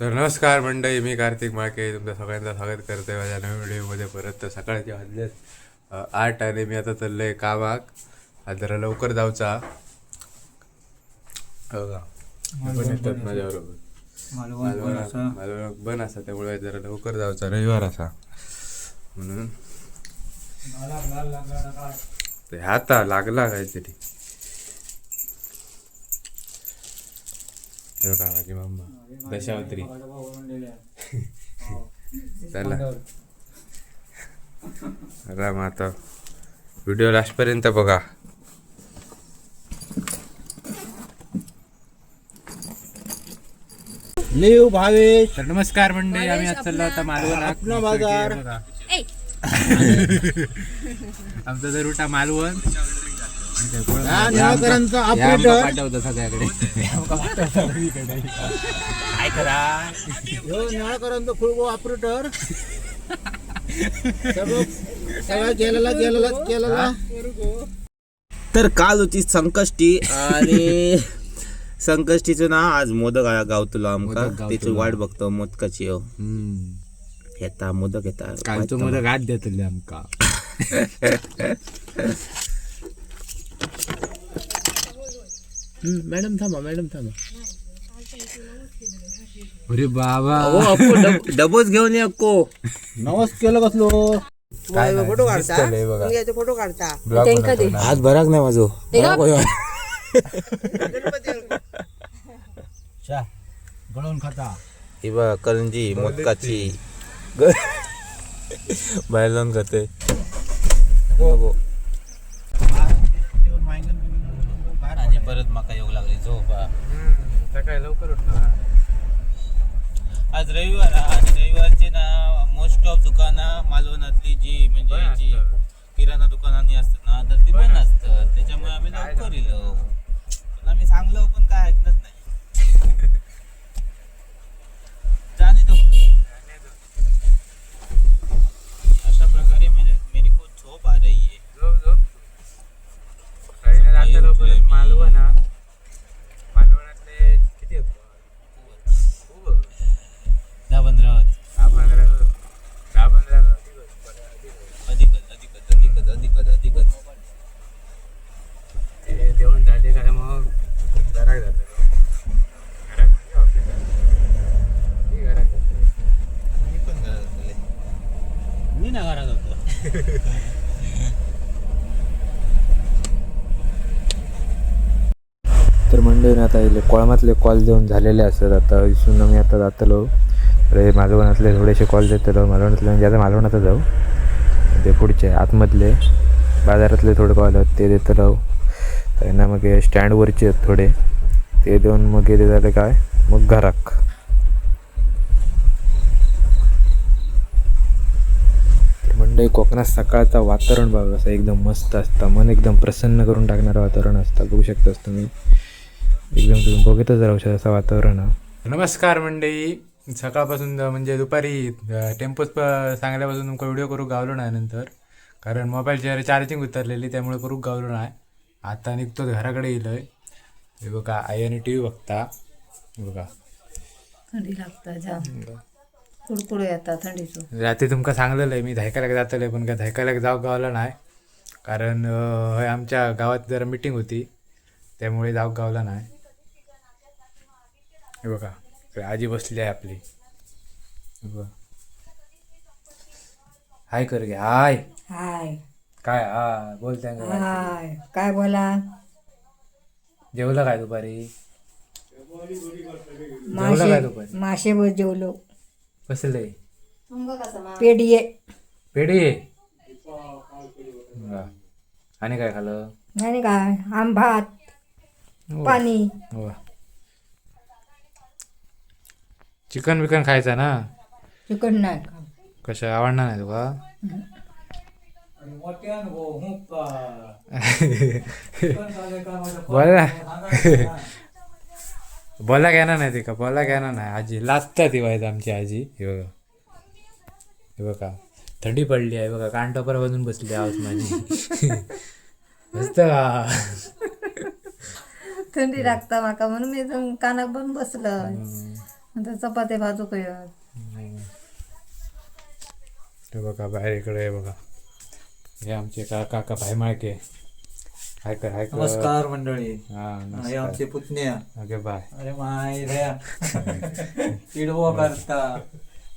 तर नमस्कार मंडळी मी कार्तिक माळके. तुमचं सगळ्यांचं स्वागत करतोय माझ्या नवीन व्हिडिओमध्ये परत. तर सकाळचे वाजलेत अ, आठ आणि मी आता चाललोय कामाक. आज जरा लवकर जाऊचा. हो का? पण येतात माझ्याबरोबर. मालवण बन असा. त्यामुळे जरा लवकर जाऊचा. रविवार असा. म्हणून. ते आता लागला काहीतरी. हे बघा माझी मम्मा दशावत्री. चला. राम आता व्हिडिओ लास्टपर्यंत बघा. लिव भावेश तर नमस्कार मंडळी आम्ही आज चाललो आता मालवण आपला बाजार. आमचा जर रुटा मालवण. निळकरांचा ऑपरेटर पाठवतो सगळ्याकडे. काय करा? ह्यो निळकरांचा फुलगो ऑपरेटर सगळं सगळं गेलेला गेलेला गेलेला. तर काल होती संकष्टी आणि संकष्टीचं ना आज मोदक आया गावतलो आमका. त्याची वाट बघतो मोदकाची हो. येता मोदक येता. कालचो मोदक आत देतले आमका. मॅडम थांबा मॅडम थांबा अरे बाबा हो अक्को डब- डबोच घेऊन ये अक्को नवस केलं कसलो फोटो काढता बघा. याचे फोटो काढता आज बराक नाही माझो गळून खाता ही बघा करंजी मोदकाची ग- बाहेर जाऊन खाते बघू. आणि परत माका येऊ लागली झोपा. सकाळी लवकर उठलो आज रविवार आणि रविवारचे ना मोस्ट ऑफ दुकानं मालवणातली इले कोळमातले कॉल देऊन झालेले असतात. आता इसून मी आता जातलो. अरे मालवणातले थोडेसे कॉल देतलो. मालवणातले म्हणजे आता मालवणात जाऊ ते पुढचे आतमधले. बाजारातले थोडे कॉल आहेत ते देतलो त्यांना मग स्टँडवरचे आहेत थोडे. ते देऊन मग हे झाले काय? मग घराक. म्हणजे कोकणात सकाळचा वातावरण बघा असं एकदम मस्त असतं. मन एकदम प्रसन्न करून टाकणारं वातावरण असतं. बघू शकतास तुम्ही. एकदम तुम्ही बघतच राहू शकता असं वातावरण आहे नमस्कार मंडळी. सकाळपासून म्हणजे दुपारी टेम्पोच सांगल्यापासून तुमका व्हिडिओ करू गावलो नाही नंतर. कारण मोबाईलची चार्जिंग उतरलेली त्यामुळे करू गावलो नाही आता निघतो घराकडे येलोय. हे बघा आई आणि टी व्ही बघता बघा. थंडी लागता जाम कुडकुड येता थंडीचो रात्री तुमका सांगलेलं आहे मी धायकाल्याक जातले पण काय धायकाल्याक जाऊ गावला नाही. कारण हय आमच्या गावात जरा मिटिंग होती. त्यामुळे जाऊ गावला नाही. हे बघा इकडे आजी बसली आहे आपली. हे बघा. हाय कर गे हाय. हाय. काय हा बोलते हाय. काय बोला? जेवलं काय दुपारी? जेवलं काय मासे दुपारी? मासे वर जेवलो. बसले. पेडिये पेढी हा. आणि काय खाल्लं? आणि काय? आम भात हो. पाणी. वा चिकन बिकन खायचं ना? चिकन नाही खा. कशा आवडणार नाही तुका बोला. बोला घेणार नाही ती का? बोला घेणार नाही. आजी लाजता ती व्हायचं आमची आजी. हे बघा. हे बघा. थंडी पडली आहे. बघा. कानटोपर बाजून बसली आवाज माझी. मस्त का? थंडी लागता माका म्हणून मी कानाक पण बसलं आता चपात्या भाजू काय हे बघा बाहेर इकडे हे बघा. हे आमचे का काका भाई माळके. हाय कर हाय कर. नमस्कार मंडळी. हा हे नमस्कार. आमचे पुतण्या. Okay bye. अरे माय रे. चिडवो करता.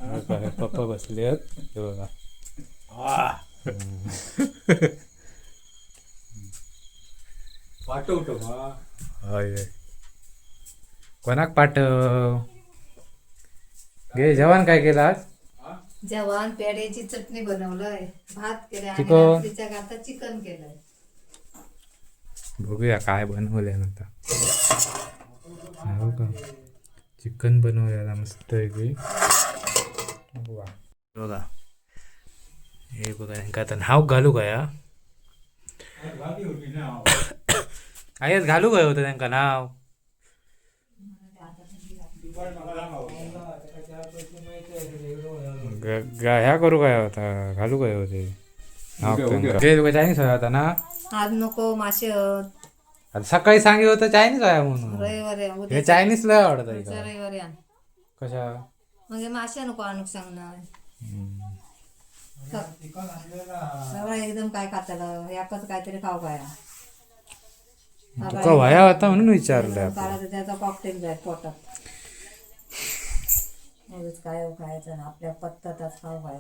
हे बघा, पप्पा बसले आहेत. हे बघा. पाठवतो होय होय. कोणाक पाठव? घे जेवण काय केलं आज? जवान पेड्याची चटणी बनवलंय. भात केलाय आणि चिकन. रात्रीच्या आता चिकन केलंय. बघूया काय बनवलंय नंतर हो का? चिकन बनवलेला मस्त आहे की वा. बघा. हे बघा यांका आता नाव घालू का या? आयच घालू काय होतं त्यांका नाव ग- ग- ह्या करू काय होता घालू काय होते. ते तुका चायनीज हवा होता ना? आज नको मासे. आता सकाळी सांगितलं होतं चायनीज आहे म्हणून. रविवारी आहे. उद्या हे चायनीज लय आवडत रविवारी आण कशा? हे मासे नको आणूक सांगणार. सगळं एकदम काय खातलं याकच काहीतरी खाऊ काय तुका वया होता म्हणून विचारलं त्याचा कॉकटेल जाय पोटात. उगीच काय खायचं ना आपल्या पत्तातच खाऊ काय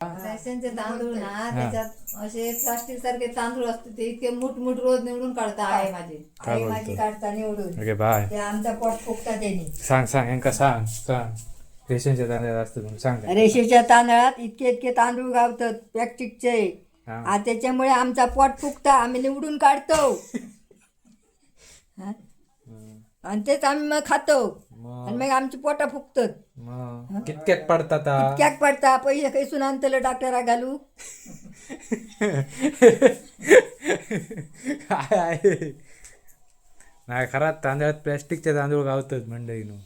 रेशनचे तांदूळ ना त्याच्यात असे प्लास्टिक सारखे तांदूळ असते ते इतके मुठ मुठ रोज निवडून काढता आहे माझी. आई माझी काढता निवडून. ओके बाय ते आमचा पोट फुकता त्यांनी. सांग सांग यांका सांग सांग. रेशनच्या तांदळात असतं सांग. रेषेच्या तांदळात इतके इतके तांदूळ गावतात प्लॅस्टिकचे हा. आ त्याच्यामुळे आमचा पोट फुकता आम्ही निवडून काढतो. हा? आणि तेच आम्ही मग खातो. आणि मग आमची पोटा फुकतात मग? कितक्याक पडतात आ? पडता पैसे कैसून आणतलं डॉक्टरा घालू. काय आहे नाही खरात तांदळात प्लॅस्टिकचे तांदूळ गावतात मंडळीनं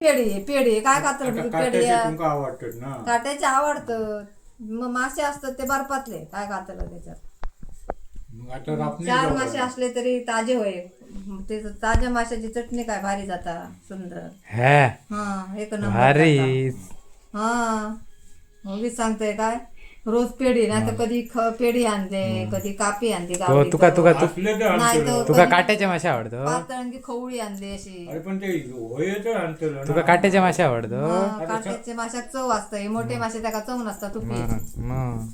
पेढी पेढी. काय खातर पेढी आवडतात ना? काट्याचे आवडतं मग मासे असतात ते बर्फातले. काय खातलं त्याच्यात? आता रापणी चार मासे असले तरी ताजे होय. ते ताज्या माशाची चटणी काय भारी जाता सुंदर. हॅ हा एक नंबर भारी. जाता. हा उगीच सांगतोय काय रोज पेढी नाही तर कधी ख- पेढी आणते कधी कापी आणते तो गावठी तुका तुका तु- असले तर नाही तर तुका कधी काट्याचे मासे आवडतं? पातळ आणखी खवळी आणली अशी. अरे पण ते तुका काट्याचे मासे आवडतं? हा, काट्याचे माशाक चव असतं मोठे मासे त्याका चव नसतात तुपी. मग.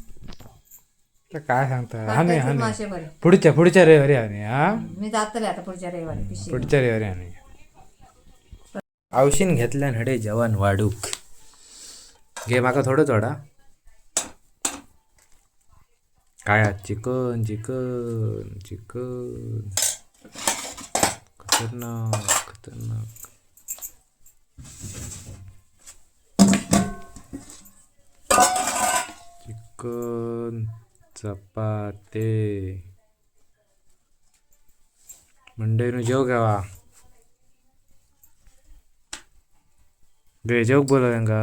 तर काय सांगता? हाने काट्याचे हाने मासे बरे पुढच्या पुढच्या रविवारी हाने हा? मी जातले आता पुढच्या रविवारी पुढच्या रविवारी हाने औशीन घेतल्यान हडे जवान वाडूक घे माका थोडं थोडा. काय आज? Chicken chicken chicken. खतरनाक खतरनाक. चिकन. चपाते. मंडईनं जेव घ्यावा गे जेव बोला त्यांका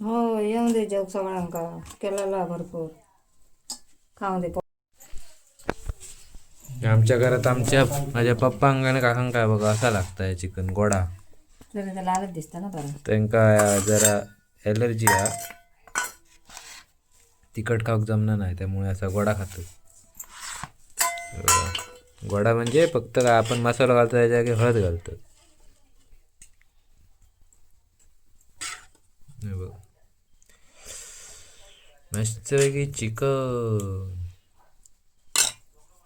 हो येऊन दे जग सगळ्यांका. केलेला भरपूर. खाऊन दे आमच्या घरात आमच्या माझ्या पप्पांक आणि काकांक काय बघा असा लागतंय चिकन गोडा. त्याला दिसतं ना बरं. त्यांका जरा ॲलर्जी आहे. तिखट खाऊक जमणार नाही त्यामुळे असा गोडा खातो गोडा म्हणजे फक्त आपण मसाला घालतो त्याच्या जागी हळद घालतो. हे बघ. मस्तपैकी चिकन.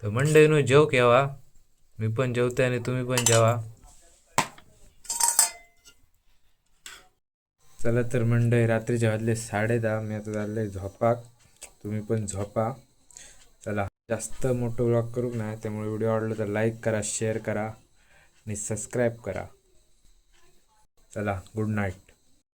तर मंडईनं जेव केव्हा मी पण जेवते आणि तुम्ही पण जेवा. चला तर मंडळी रात्री वाजले साडे दहा. मी आता झाले झोपाक. तुम्ही पण झोपा. चला जास्त मोठं ब्लॉग करू नाही? त्यामुळे व्हिडिओ आवडला तर लाईक करा शेअर करा आणि सबस्क्राईब करा. चला गुड नाईट